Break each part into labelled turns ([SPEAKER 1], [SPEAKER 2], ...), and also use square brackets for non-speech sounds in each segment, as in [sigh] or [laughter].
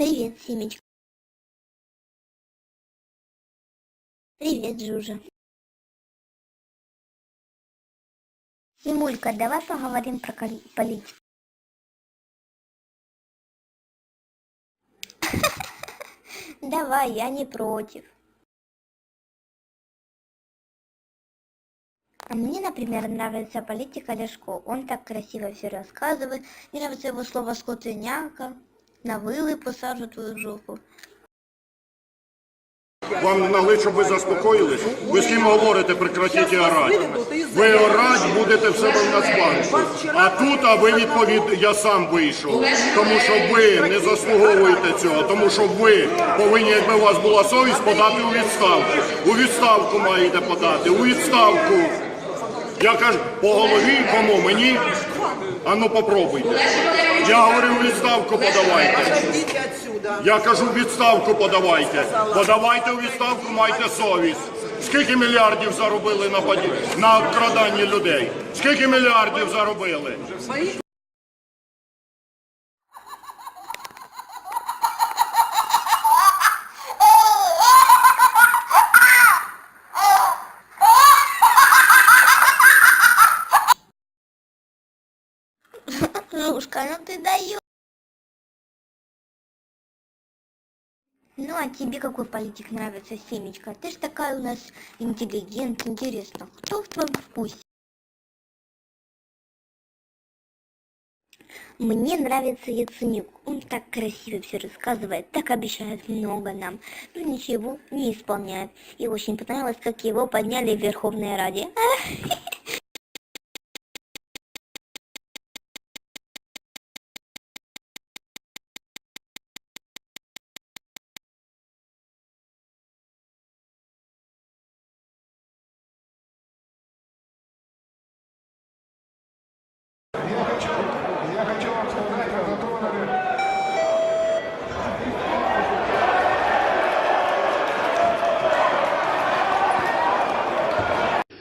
[SPEAKER 1] Привет, Семечка. Привет, Жужа. Симулька, давай поговорим про политику. [laughs] Давай, я не против. А мне, например, нравится политика Ляшко. Он так красиво все рассказывает. Мне нравится его слово скотыняка. На вилы посажу твою жопу.
[SPEAKER 2] Вам налить, щоб ви заспокоїлись? Ви з ким говорите, прекратіть орати. Ви орать будете в себе в Нацбанку. А тут, а ви відповід, я сам вийшов. Тому що ви не заслуговуєте цього, тому що ви повинні, якби у вас була совість, подати у відставку. У відставку маєте подати, у відставку. Я кажу, по голові кому? Мені? А ну попробуйте. Я говорю, відставку подавайте. Я кажу, відставку подавайте. Подавайте відставку, майте совість. Скільки мільярдів заробили на на обкраданні людей? Скільки мільярдів заробили?
[SPEAKER 1] Жушка, ну ты даешь. Ну а тебе какой политик нравится, Семечка? Ты ж такая у нас интеллигент, интересно. Кто в твоем вкусе? Мне нравится Яценюк. Он так красиво все рассказывает, так обещает много нам, но ничего не исполняет. И очень понравилось, как его подняли в Верховной Раде. [laughs]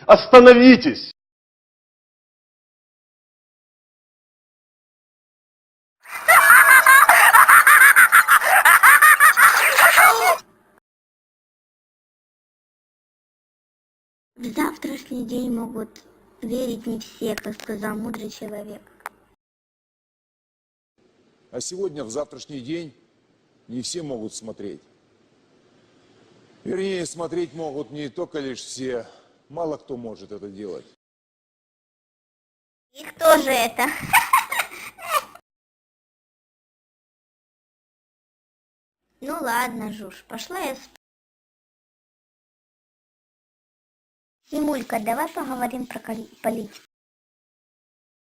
[SPEAKER 3] Остановитесь!
[SPEAKER 1] В завтрашний день могут верить не все, как сказал мудрый человек.
[SPEAKER 4] А сегодня, в завтрашний день, не все могут смотреть. Вернее, смотреть могут не только лишь все, мало кто может это делать.
[SPEAKER 1] И кто же это? [laughs] Ну ладно, Жуж, пошла я спать. Симулька, давай поговорим про политику.